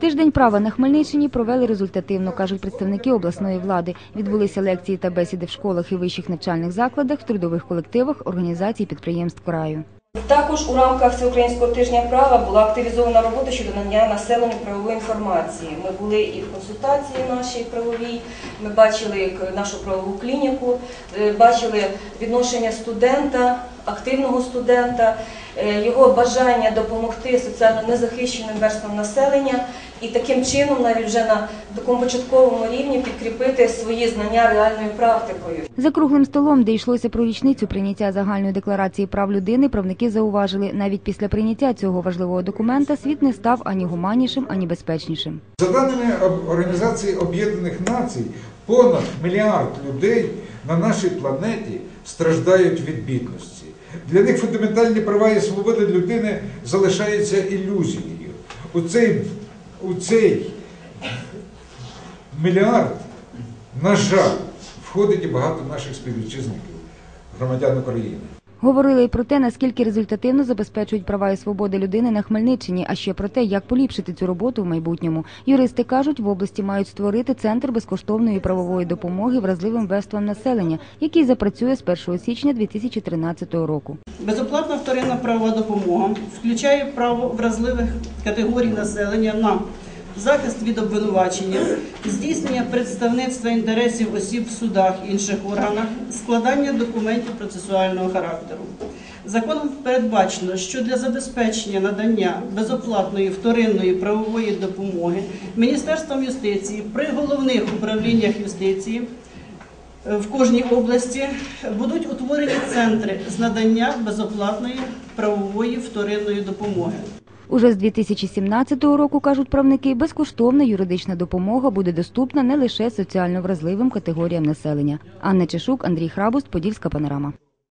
Тиждень права на Хмельниччині провели результативно, кажуть представники обласної влади. Відбулися лекції та бесіди в школах і вищих навчальних закладах, в трудових колективах, організацій підприємств краю. Також у рамках Всеукраїнського тижня права була активізована робота щодо надання населенню правової інформації. Ми були і в консультації нашій правовій, ми бачили нашу правову клініку, е, бачили відношення студента, активного студента, е, його бажання допомогти соціально незахищеним верствам населення і таким чином навіть вже на такому початковому рівні підкріпити свої знання реальною практикою. За круглим столом, де йшлося про річницю прийняття загальної декларації прав людини, правники зауважили, навіть після прийняття цього важливого документа світ не став ані гуманнішим, ані безпечнішим. За даними Організації Об'єднаних Націй, понад мільярд людей на нашій планеті страждають від бідності. Для них фундаментальні права і свободи людини залишаються ілюзією. У цей, у цей мільярд, на жаль, входить і багато наших співвітчизників, громадян України. Говорили й про те, наскільки результативно забезпечують права і свободи людини на Хмельниччині, а ще про те, як поліпшити цю роботу в майбутньому. Юристи кажуть, в області мають створити центр безкоштовної правової допомоги вразливим верствам населення, який запрацює з 1 січня 2013 року. Безоплатна вторинна правова допомога включає право вразливих категорій населення на захист від обвинувачення, здійснення представництва інтересів осіб в судах інших органах, складання документів процесуального характеру. Законом передбачено, що для забезпечення надання безоплатної вторинної правової допомоги Міністерством юстиції при головних управліннях юстиції в кожній області будуть утворені центри з надання безоплатної правової вторинної допомоги. Уже з 2017 року, кажуть правники, безкоштовна юридична допомога буде доступна не лише соціально вразливим категоріям населення. Анна Чешук, Андрій Храбуст, Подільська панорама.